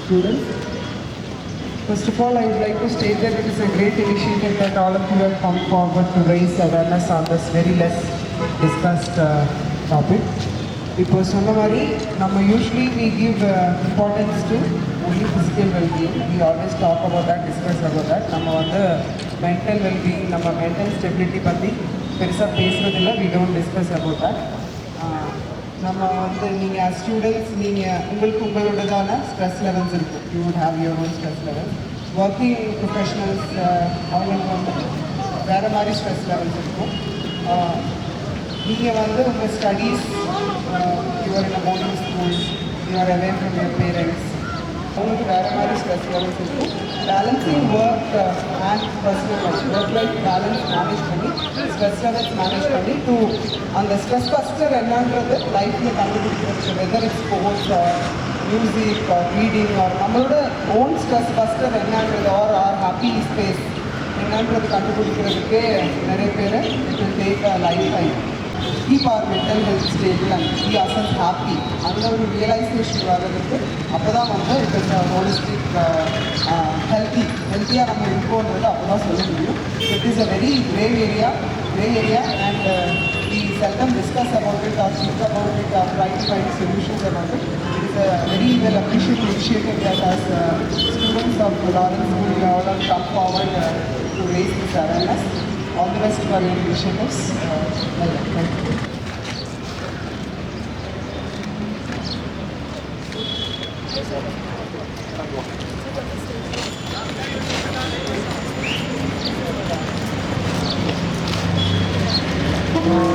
students. First of all, I would like to state that it is a great initiative that all of you have come forward to raise awareness on this very less discussed uh, topic. இப்போ சொன்ன மாதிரி நம்ம usually we give importance to only physical wellbeing we always talk about that discuss about that நம்ம வந்து mental wellbeing நம்ம mental stability பற்றி பெருசாக பேசுறதில்ல we don't discuss about that நம்ம வந்து நீங்கள் ஸ்டூடெண்ட்ஸ் நீங்கள் உங்களுக்கு உங்களோடதான ஸ்ட்ரெஸ் லெவல்ஸ் இருக்கும். You would have your own stress levels. Working professionals uh, அவங்களுக்கு வந்து வேறு மாதிரி ஸ்ட்ரெஸ் லெவல்ஸ் இருக்கும். Uh, நீங்கள் வந்து உங்கள் studies your in boarding school your away from your parents உங்களுக்கு வேறு மாதிரி ஸ்ட்ரெஸ் லெவல்ஸ் இருக்கும். Balancing work and personal life work life balance manage பண்ணி ஸ்ட்ரெஸ் லெவல்ஸ் மேனேஜ் பண்ணி டூ அந்த ஸ்ட்ரெஸ் பஸ்டர் என்னன்றது லைஃப்பில் கண்டுபிடிக்கிறது whether it's sports or music or reading or நம்மளோட ஓன் ஸ்ட்ரெஸ் பஸ்டர் என்னன்றது ஆர் ஆர் ஹாப்பி ஸ்பேஸ் என்னன்றது கண்டுபிடிக்கிறதுக்கே நிறைய பேர் it will take life time he power mental health stable and he ourselves happy அந்த ஒரு ரியலைசேஷன் வர்றதுக்கு அப்போ தான் வந்து இட் இஸ் ஹோலிஸ்டிக் ஹெல்த்தி ஹெல்த்தியாக நம்ம இருக்கோன்றது அப்போ தான் சொல்ல முடியும் it is a very grey area grey area and we seldom discuss about it or speak about it or try to find solutions about it it is a very well appreciate initiative that as students of Lawrence school all are come forward to raise this awareness All the best for your initiatives. Uh, well, thank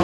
you.